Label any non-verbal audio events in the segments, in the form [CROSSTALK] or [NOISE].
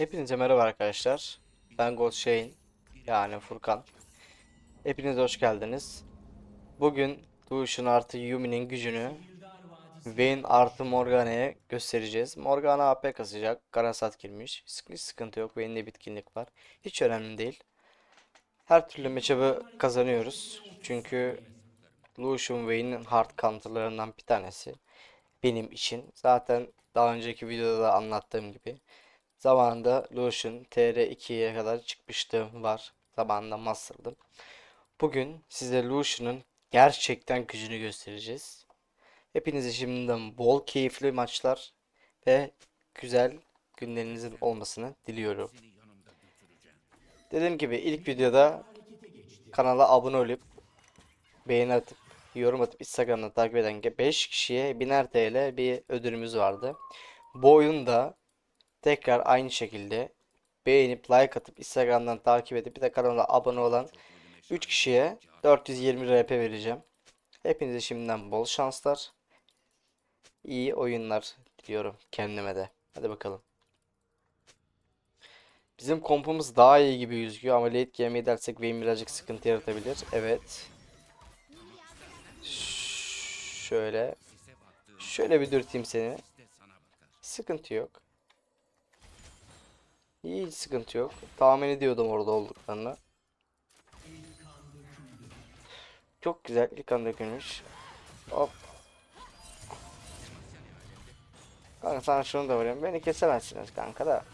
Hepinize merhaba arkadaşlar. Ben Ghost Shane, yani Furkan. Hepiniz hoş geldiniz. Bugün Lucian artı Yumi'nin gücünü Vayne artı Morgana'ya göstereceğiz. Morgana AP kasacak. Karasat girmiş. Hiç sıkıntı yok. Vayne'de bitkinlik var. Hiç önemli değil. Her türlü matchup'ı kazanıyoruz. Çünkü Lucian Vayne'in hard counter'larından bir tanesi. Benim için. Zaten daha önceki videoda da anlattığım gibi. Zamanında Lucian TR2'ye kadar çıkmışlığım var. Zamanında Master'dım. Bugün size Lucian'ın gerçekten gücünü göstereceğiz. Hepinize şimdiden bol keyifli maçlar ve güzel günlerinizin olmasını diliyorum. Dediğim gibi ilk videoda kanala abone olup beğeni atıp yorum atıp Instagram'da takip eden 5 kişiye 1000'er TL bir ödülümüz vardı. Bu oyunda tekrar aynı şekilde beğenip like atıp Instagram'dan takip edip bir de kanala abone olan 3 kişiye 420 RP vereceğim. Hepinize şimdiden bol şanslar. İyi oyunlar diliyorum kendime de. Hadi bakalım. Bizim kompumuz daha iyi gibi gözüküyor ama late game'e dersek Vayne birazcık sıkıntı yaratabilir. Evet. Şöyle. Şöyle bir dürteyim seni. Sıkıntı yok. İyi hiç sıkıntı yok. Tahmin ediyordum orada olduklarını. Çok güzel. İlk anda dökülmüş. Hop. Kanka sana şunu da vereyim. Beni kesemezsiniz kanka da.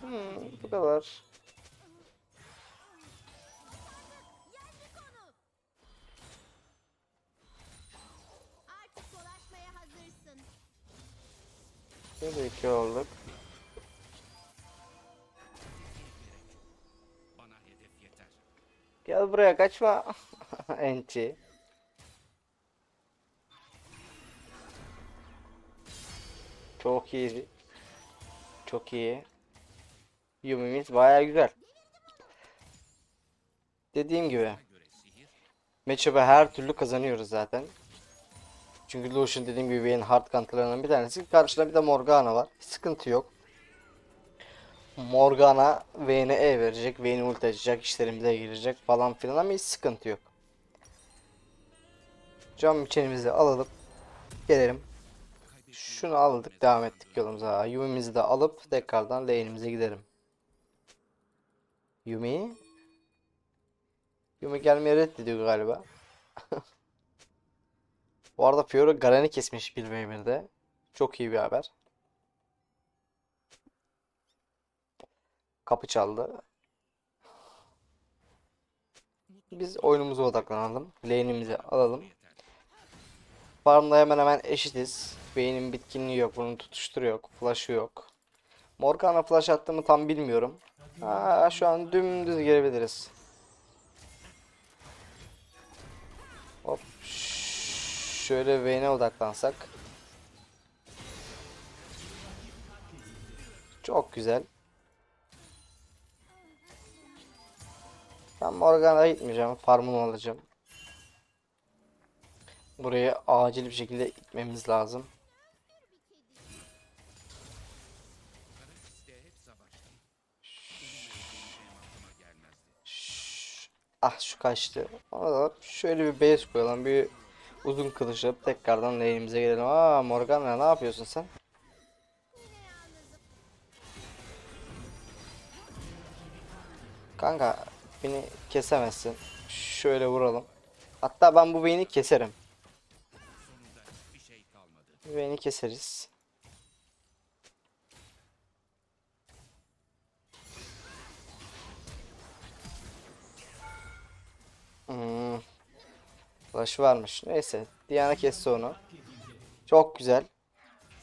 Hmm, bu kadar. 2 olduk. Gel buraya kaçma. [LAUGHS] Enti. Çok iyi. Çok iyi. Yumimiz baya güzel. Dediğim gibi. Matchup'ı her türlü kazanıyoruz zaten. Çünkü Lucian dediğim gibi benim hard counter'larından bir tanesi. Karşıda bir de Morgana var. Sıkıntı yok. Morgana Vayne'e E verecek. Vayne ulti açacak. işlerimize girecek falan filan ama hiç sıkıntı yok. Cam içenimizi alalım. Gelelim. Şunu aldık. Devam ettik yolumuza. Yumi'mizi de alıp tekrardan lane'imize gidelim. Yumi. Yumi gelmeye reddediyor galiba. [LAUGHS] Bu arada Fiora Garen'i kesmiş 1v1'de. Çok iyi bir haber. Kapı çaldı. Biz oyunumuza odaklanalım. Lane'imizi alalım. Farmda hemen hemen eşitiz. Vayne'in bitkinliği yok. Bunun tutuşturu yok. Flash'ı yok. Morgana flash attı mı tam bilmiyorum. Aa, şu an dümdüz girebiliriz. Şöyle Vayne'e odaklansak. Çok güzel. Ben Morgan'a gitmeyeceğim. Farmımı alacağım. Buraya acil bir şekilde gitmemiz lazım. Ah şu kaçtı. Ona da şöyle bir base koyalım. Bir uzun kılıç yapıp tekrardan lane'imize gelelim. Aa Morgana ne yapıyorsun sen? Kanka beni kesemezsin. Şöyle vuralım. Hatta ben bu beyni keserim. Beyni keseriz. Hmm. Flash varmış. Neyse. Diana kesti onu. Çok güzel.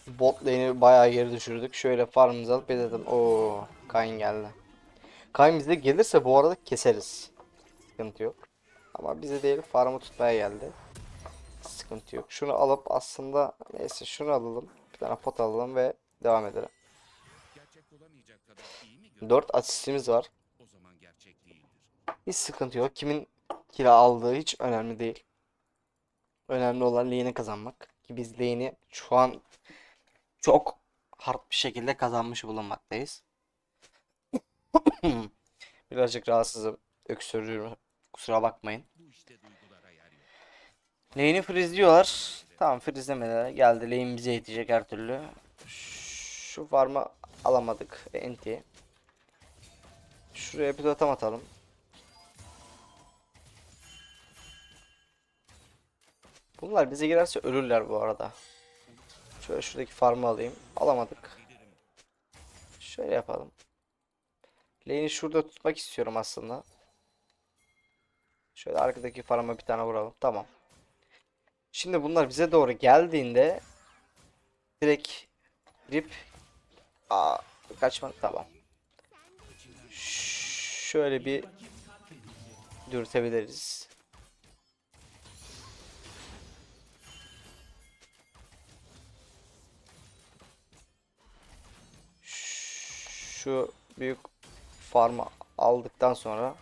Bot lane'i bayağı geri düşürdük. Şöyle farmımızı alıp edelim. Oo, Kayn geldi. Kayn bize gelirse bu arada keseriz. Sıkıntı yok. Ama bize değil farmı tutmaya geldi. Sıkıntı yok. Şunu alıp aslında neyse şunu alalım. Bir tane pot alalım ve devam edelim. Gerçek olamayacak kadar iyi mi gör? 4 asistimiz var. Hiç sıkıntı yok. Kimin kill aldığı hiç önemli değil. Önemli olan lane'i kazanmak. Ki biz lane'i şu an çok hard bir şekilde kazanmış bulunmaktayız. [COUGHS] Birazcık rahatsızım. Öksürüyorum. Kusura bakmayın. Lane'i freezeliyorlar. Tamam freezlemeler geldi. Lane bize yetecek her türlü. Şu farmı alamadık. Enti. Şuraya bir totem atalım. Bunlar bize girerse ölürler bu arada. Şöyle şuradaki farmı alayım. Alamadık. Şöyle yapalım. Lane'i şurada tutmak istiyorum aslında. Şöyle arkadaki farma bir tane vuralım. Tamam. Şimdi bunlar bize doğru geldiğinde direkt girip Aa, kaçma tamam. Şöyle bir dürtebiliriz. Şu büyük farmı aldıktan sonra.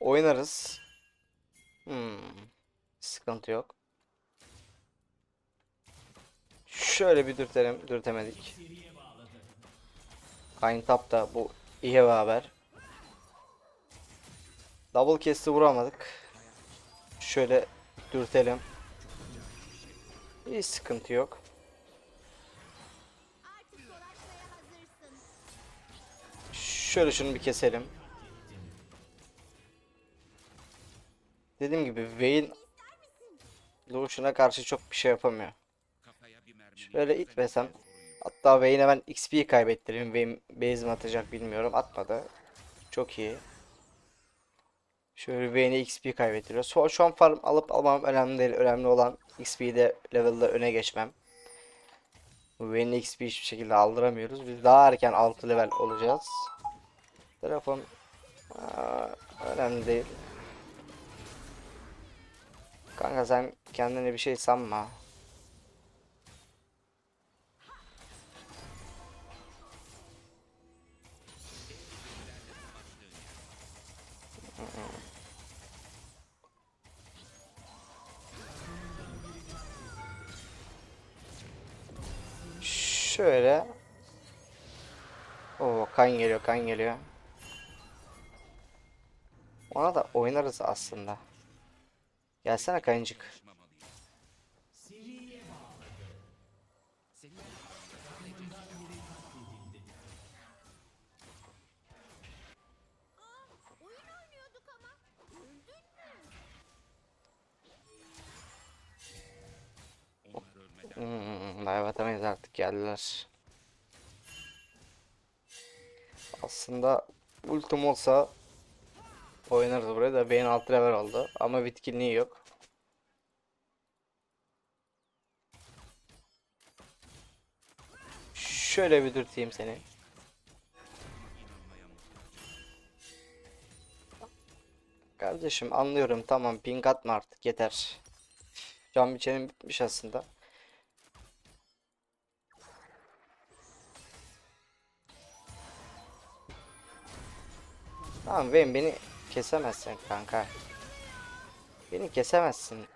Oynarız. Hmm. Sıkıntı yok. Şöyle bir dürtelim. Dürtemedik. Kayn tap da bu iyi haber. Double kesti vuramadık. Şöyle dürtelim. Hiç sıkıntı yok. Şöyle şunu bir keselim. Dediğim gibi Vayne Lucian'a karşı çok bir şey yapamıyor. Şöyle itmesem. Hatta Vayne'e ben XP kaybettireyim. Vayne base mi atacak bilmiyorum. Atmadı. Çok iyi. Şöyle Vayne'e XP kaybettiriyor. Şu, şu an farm alıp almam önemli değil. Önemli olan XP'de level'da öne geçmem. Vayne'e XP hiçbir şekilde aldıramıyoruz. Biz daha erken 6 level olacağız. Telefon Aa, önemli değil. Kanka sen kendine bir şey sanma. Şöyle. Oo kan geliyor kan geliyor. Ona da oynarız aslında. Gelsene kayıncık. Hmm, dive atamayız artık geldiler. Aslında ultim olsa oynarız buraya da beyin 6 level oldu ama bitkinliği yok. Şöyle bir dürteyim seni. Kardeşim anlıyorum tamam ping atma artık yeter. Can biçenim bitmiş aslında. Tamam benim beni kesemezsin kanka. Beni kesemezsin.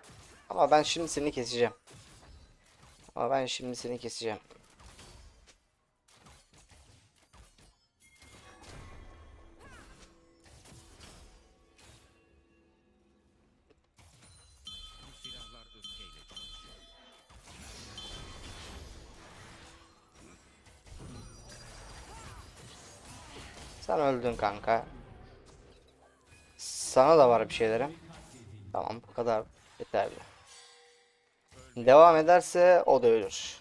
Ama ben şimdi seni keseceğim. Ama ben şimdi seni keseceğim. Sen öldün kanka. Sana da var bir şeylerim. Tamam bu kadar yeterli. Devam ederse o da ölür.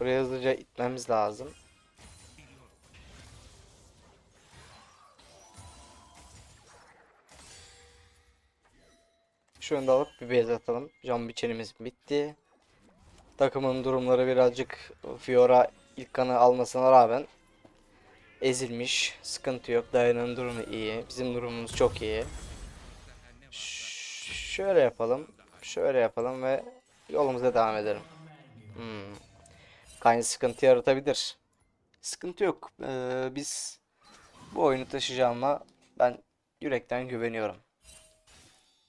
Buraya hızlıca itmemiz lazım. Şunu da alıp bir base atalım. Can biçenimiz bitti. Takımın durumları birazcık Fiora ilk kanı almasına rağmen ezilmiş. Sıkıntı yok. Dayanın durumu iyi. Bizim durumumuz çok iyi. Ş- şöyle yapalım. Şöyle yapalım ve yolumuza devam edelim. Hmm. Kayn sıkıntı yaratabilir. Sıkıntı yok. Ee, biz bu oyunu taşıyacağıma ben yürekten güveniyorum.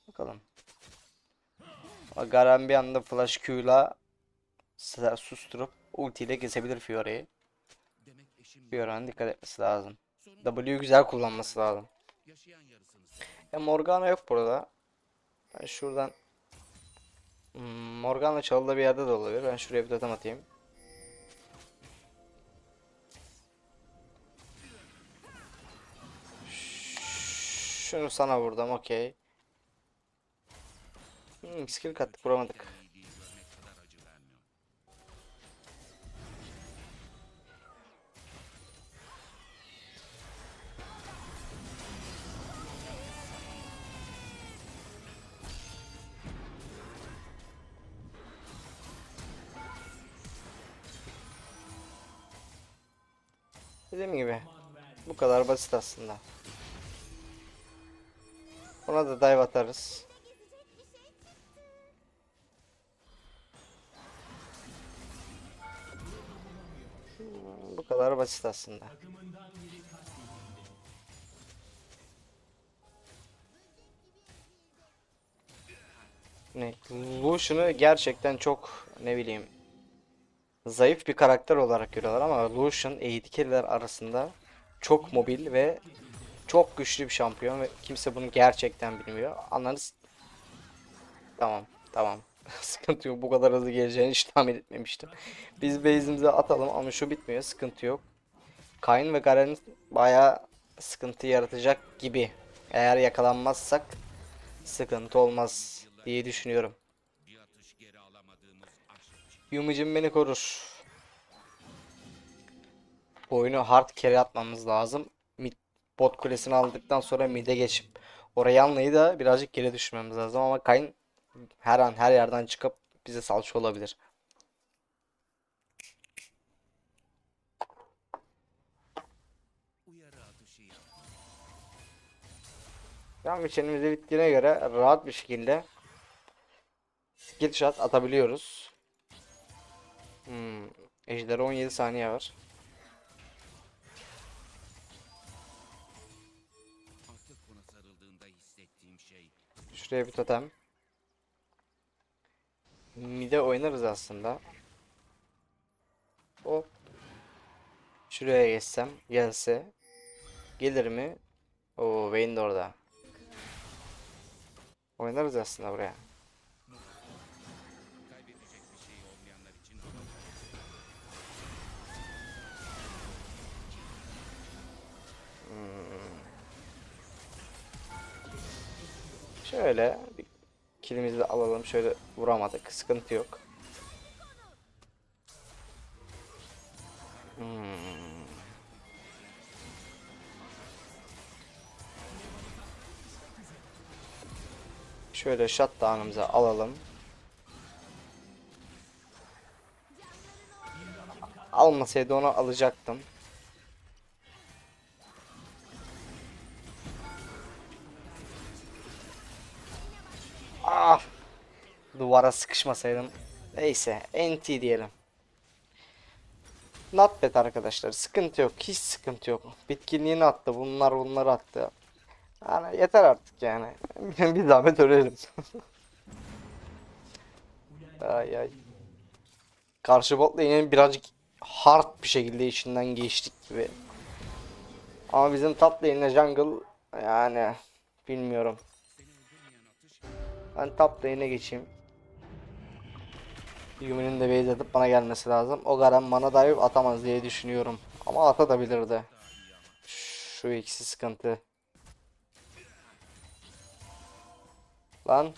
Bakalım. Garen bir anda flash Q'la susturup ultiyle kesebilir Fiora'yı. Eşim Fiora'nın dikkat etmesi lazım. W'yu güzel kullanması lazım. Ya Morgana yok burada. Ben şuradan Hmm, Morgana çalıda bir yerde de olabilir. Ben şuraya bir totem atayım. Şunu sana vurdum, okey. Hmm, skill kattık, vuramadık. Dediğim gibi bu kadar basit aslında. Buna da dive atarız. Bu kadar basit aslında. Ne? Lucian'ı gerçekten çok ne bileyim zayıf bir karakter olarak görüyorlar ama Lucian AD carry'ler arasında çok mobil ve çok güçlü bir şampiyon ve kimse bunu gerçekten bilmiyor. Anladınız? Tamam, tamam. [LAUGHS] Sıkıntı yok. Bu kadar hızlı geleceğini hiç tahmin etmemiştim. Biz base'imize atalım ama şu bitmiyor. Sıkıntı yok. Kayn ve Garen bayağı sıkıntı yaratacak gibi. Eğer yakalanmazsak sıkıntı olmaz diye düşünüyorum. Bir atış geri alamadığımız Yumicim beni korur. Oyunu hard carry atmamız lazım. Mid bot kulesini aldıktan sonra mid'e geçip oraya almayı da birazcık geri düşürmemiz lazım ama Kayn her an her yerden çıkıp bize salça olabilir. Tamam içerimizde bittiğine göre rahat bir şekilde skill shot atabiliyoruz. Hmm. Ejder'e 17 saniye var. Şuraya bir totem. Mide oynarız aslında. Hop. Şuraya geçsem gelse. Gelir mi? Oo Vayne de orada. Oynarız aslında buraya. Şöyle bir kilimizi de alalım. Şöyle vuramadık. Sıkıntı yok. Hmm. Şöyle shutdown'ımızı alalım. Almasaydı onu alacaktım. Duvara sıkışmasaydım. Neyse, NT diyelim. Not bad arkadaşlar. Sıkıntı yok. Hiç sıkıntı yok. Bitkinliğini attı. Bunlar bunları attı. Yani yeter artık yani. [LAUGHS] bir zahmet ölelim. [LAUGHS] ay ay. Karşı bot lane'in birazcık hard bir şekilde içinden geçtik gibi. Ama bizim top lane'le jungle yani bilmiyorum. Ben top lane'e geçeyim. Yumi'nin de base atıp bana gelmesi lazım. O Garen bana dive atamaz diye düşünüyorum. Ama atabilirdi. Şu ikisi sıkıntı. Lan.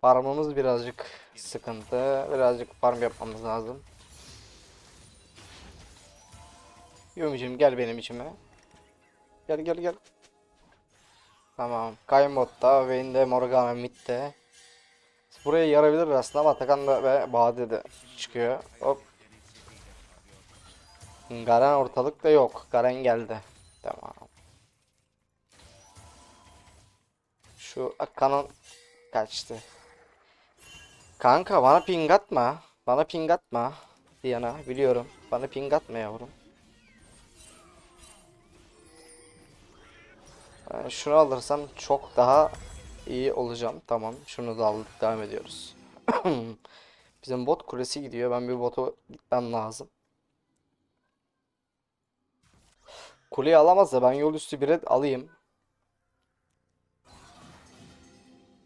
Farmımız birazcık sıkıntı. Birazcık farm yapmamız lazım. Yumicim gel benim içime. Gel gel gel. Tamam. Kaymot'ta, Vayne'de, Morgana mid'de. Buraya yarabilir aslında ama Atakan da ve Bade de çıkıyor. Hop. Garen ortalıkta yok. Garen geldi. Tamam. Şu Akan'ın kaçtı. Kanka bana ping atma. Bana ping atma. Diana biliyorum. Bana ping atma yavrum. Ben şunu alırsam çok daha iyi olacağım. Tamam. Şunu da aldık. Devam ediyoruz. [CLEARS THROAT] Bizim bot kulesi gidiyor. Ben bir botu gitmem lazım. Kuleyi alamaz da ben yol üstü bir red alayım.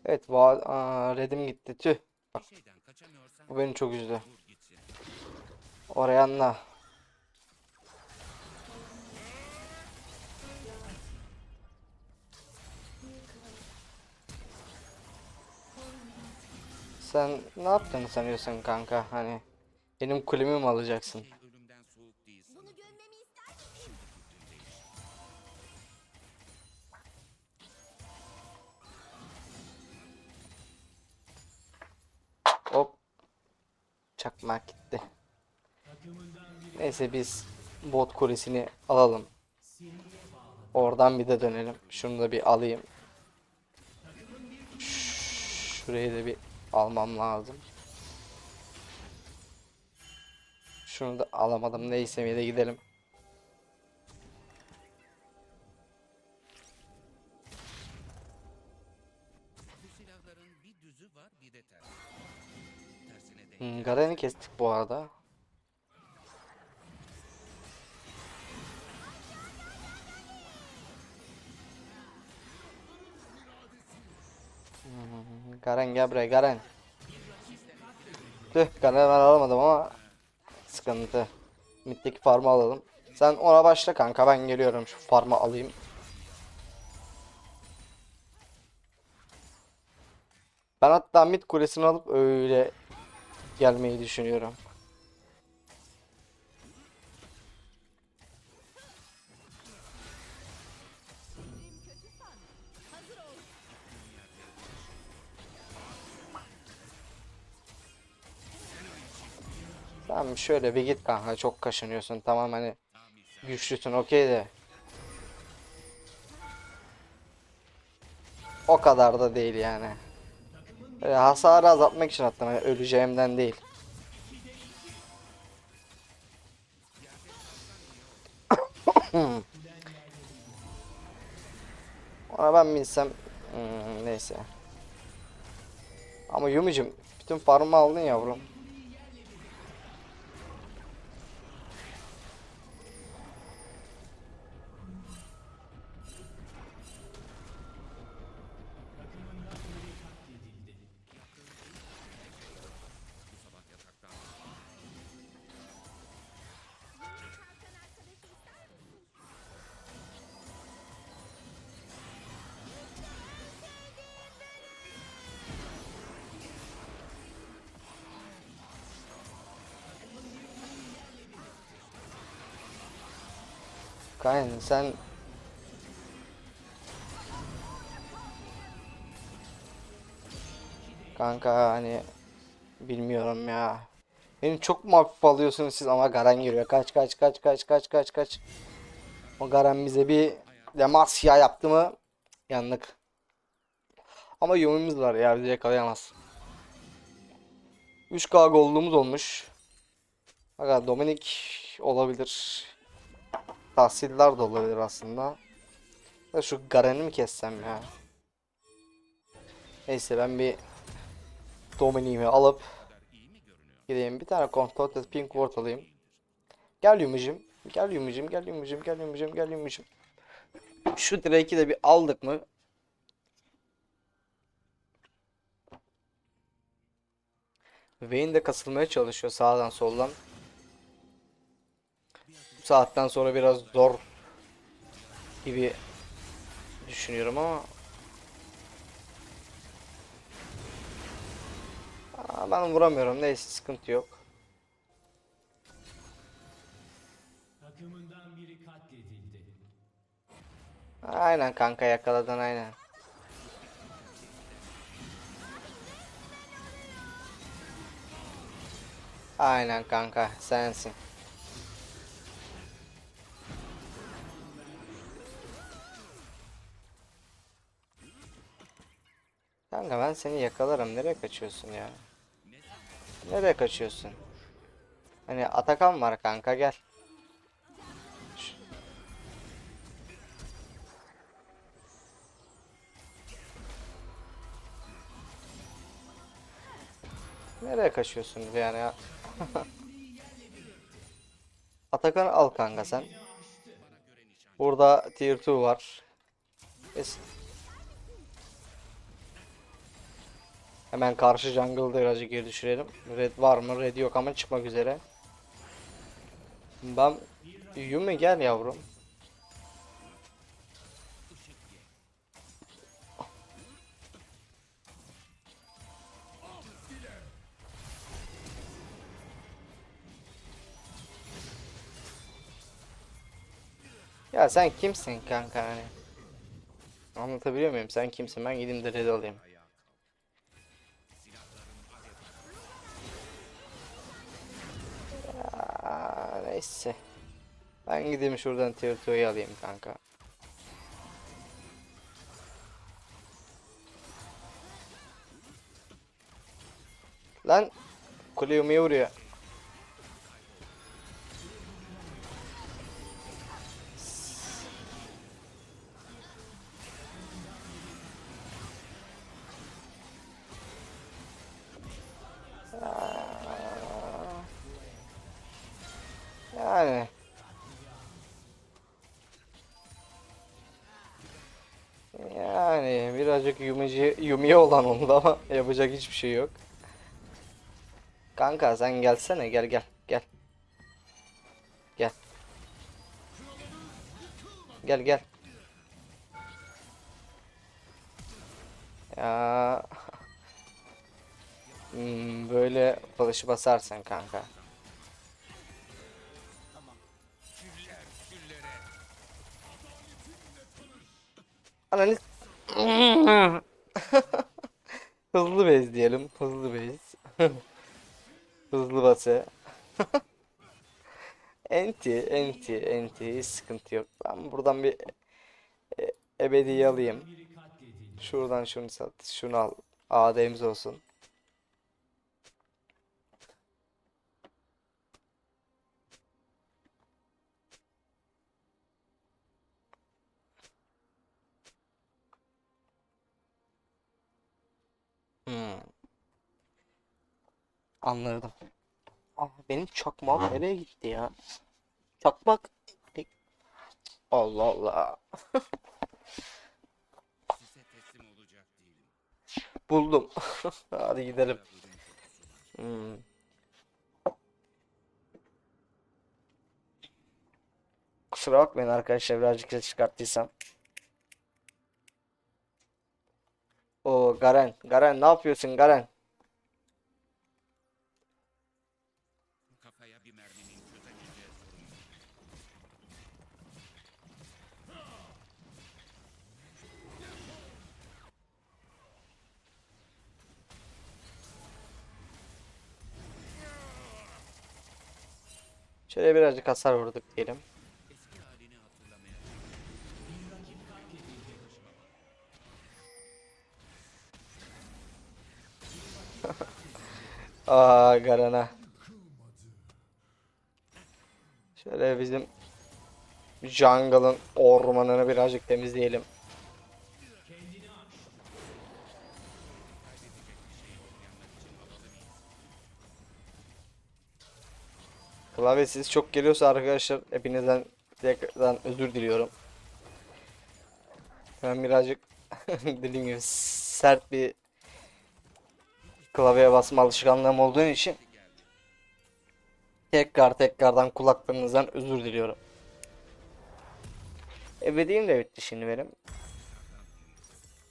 Evet, Aa, redim gitti. Tüh. Kaçamıyorsan Bu beni çok üzdü. Oraya anla. Sen ne yaptığını sanıyorsun kanka? Hani benim kulemi mi alacaksın? Hop. Çakmak gitti. Neyse biz bot kulesini alalım. Oradan bir de dönelim. Şunu da bir alayım. Şurayı da bir almam lazım. Şunu da alamadım. Neyse bir de gidelim. Hmm, Garen'i kestik bu arada. Garen gel buraya Garen. Tüh Garen'i ben alamadım ama sıkıntı. Mid'deki farmı alalım. Sen ona başla kanka ben geliyorum şu farmı alayım. Ben hatta mid kulesini alıp öyle gelmeyi düşünüyorum. Tamam şöyle bir git kanka çok kaşınıyorsun tamam hani güçlüsün okey de. O kadar da değil yani. Böyle hasarı azaltmak için attım hani öleceğimden değil. [COUGHS] Ona ben bilsem hmm, neyse. Ama Yumi'cim bütün farmı aldın yavrum. Kayn sen Kanka hani bilmiyorum ya. Beni çok mu alıyorsunuz siz ama Garen geliyor. Kaç kaç kaç kaç kaç kaç kaç. O Garen bize bir Demacia yaptı mı yandık. Ama Yumi'miz var ya bizi yakalayamaz. 3K gold'umuz olmuş. Aga Dominik olabilir. Tahsiller de olabilir aslında. Da şu Garen'i mi kessem ya? Neyse ben bir Dominik'imi alıp gideyim. Bir tane Contorted Pink Ward alayım. Gel Yumicim. Gel Yumicim. Gel Yumicim. Gel Yumicim. Gel Yumicim. Şu Drake'i de bir aldık mı? Vayne de kasılmaya çalışıyor sağdan soldan. Saatten sonra biraz zor gibi düşünüyorum ama Aa, ben vuramıyorum. Neyse sıkıntı yok. Aynen kanka yakaladın aynen. Aynen kanka sensin. Kanka ben seni yakalarım. Nereye kaçıyorsun ya? Nereye kaçıyorsun? Hani Atakan var kanka gel. Nereye kaçıyorsunuz yani ya? [LAUGHS] Atakan'ı al kanka sen. Burada tier 2 var. Es- Hemen karşı jungle'da birazcık geri düşürelim. Red var mı? Red yok ama çıkmak üzere. Ben Yumi gel yavrum. Ya sen kimsin kanka hani? Anlatabiliyor muyum? Sen kimsin? Ben gideyim de red alayım. Ben gideyim şuradan Tirto'yu alayım kanka. Lan kule yumaya vuruyor. Birazcık yumiye olan oldu ama yapacak hiçbir şey yok. Kanka sen gelsene gel gel gel. Gel. Gel gel. Ya. Hmm, böyle balışı basarsan kanka. Analiz [LAUGHS] Hızlı bez diyelim. Hızlı bez. [LAUGHS] Hızlı bası. [LAUGHS] enti, enti, enti. Hiç sıkıntı yok. Ben buradan bir e, ebedi alayım. Şuradan şunu sat. Şunu al. AD'miz olsun. Anladım. Ah, benim çakmağım nereye gitti ya? Çakmak. Allah Allah. [LAUGHS] Buldum. [LAUGHS] Hadi gidelim. Hmm. Kusura bakmayın arkadaşlar birazcık ses çıkarttıysam. O Garen, Garen ne yapıyorsun Garen? Şöyle birazcık hasar vurduk diyelim. [LAUGHS] Aa Garen'a. Şöyle bizim jungle'ın ormanını birazcık temizleyelim. Klavyesiz çok geliyorsa arkadaşlar hepinizden tekrardan özür diliyorum. Ben birazcık [LAUGHS] dediğim gibi sert bir klavyeye basma alışkanlığım olduğu için tekrar tekrardan kulaklarınızdan özür diliyorum. Ebediğim de bitti şimdi benim.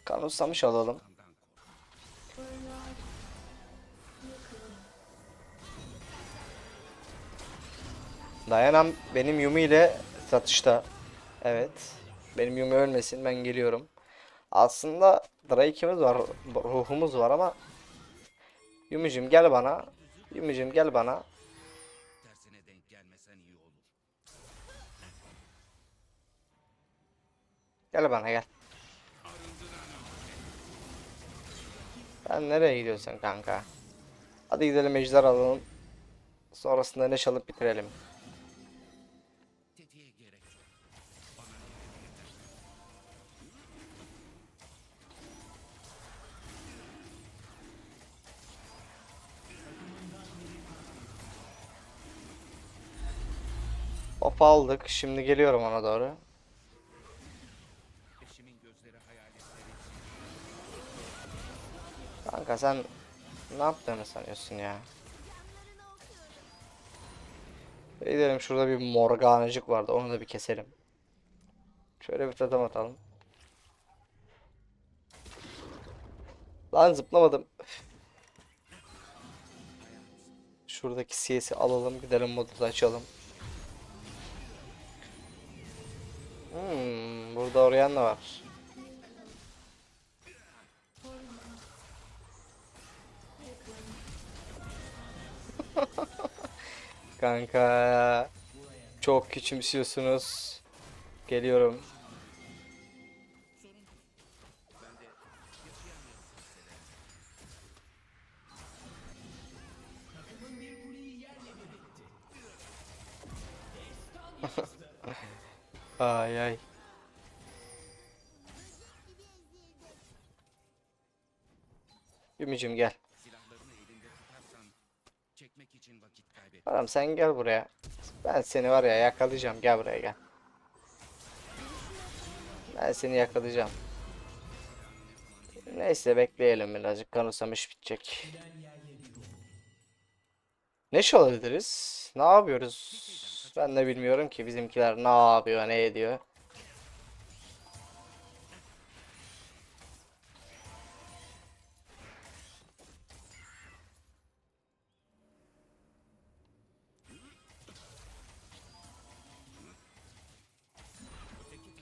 Kanutsamış alalım. Dayanam benim Yumi ile satışta. Evet. Benim Yumi ölmesin ben geliyorum. Aslında Drake'imiz var, ruhumuz var ama Yumi'cim gel bana. Yumi'cim gel bana. Gel bana gel. Sen nereye gidiyorsun kanka? Hadi gidelim ejder alalım. Sonrasında ne çalıp bitirelim. Hop aldık. Şimdi geliyorum ona doğru. Kanka sen ne yaptığını sanıyorsun ya? Gidelim şurada bir morganacık vardı. Onu da bir keselim. Şöyle bir totem atalım. Lan zıplamadım. Şuradaki CS'i alalım. Gidelim modu da açalım. Hmm, burada orayan da var. [LAUGHS] Kanka çok küçümsüyorsunuz. Geliyorum. [LAUGHS] ay ay. Ümicim gel. Adam sen gel buraya. Ben seni var ya yakalayacağım. Gel buraya gel. Ben seni yakalayacağım. Neyse bekleyelim birazcık. Kanısamış bitecek. Ne çalabiliriz? Ne yapıyoruz? Ben de bilmiyorum ki bizimkiler ne yapıyor, ne ediyor.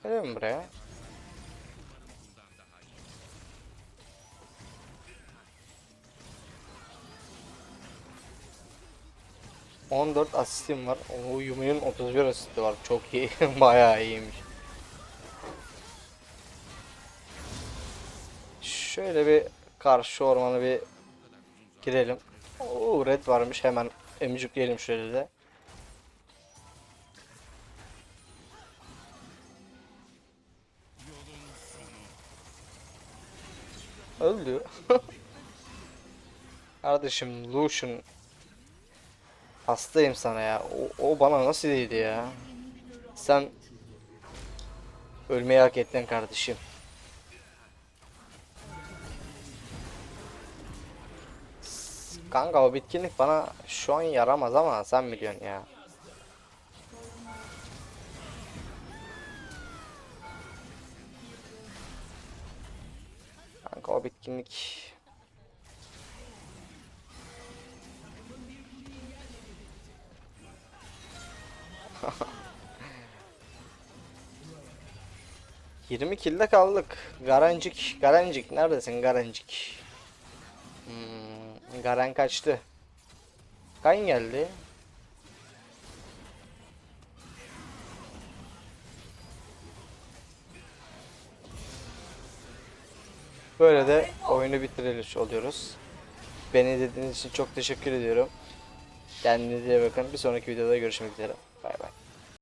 Mu buraya? 14 asistim var. O Yumi'nin 31 asisti var. Çok iyi. [LAUGHS] Bayağı iyiymiş. Şöyle bir karşı ormanı bir girelim. Oo red varmış. Hemen emcükleyelim şöyle de. Öldü. [LAUGHS] Kardeşim Lucian Hastayım sana ya. O, o bana nasıl değdi ya? Sen ölmeyi hak ettin kardeşim. Kanka o bitkinlik bana şu an yaramaz ama sen biliyorsun ya. Kanka o bitkinlik Yirmi kilde kaldık. Garancik, Garancik neredesin Garancik? Hmm, Garen kaçtı. Kayn geldi. Böyle de oyunu bitirmiş oluyoruz. Beni izlediğiniz için çok teşekkür ediyorum. Kendinize iyi bakın. Bir sonraki videoda görüşmek üzere.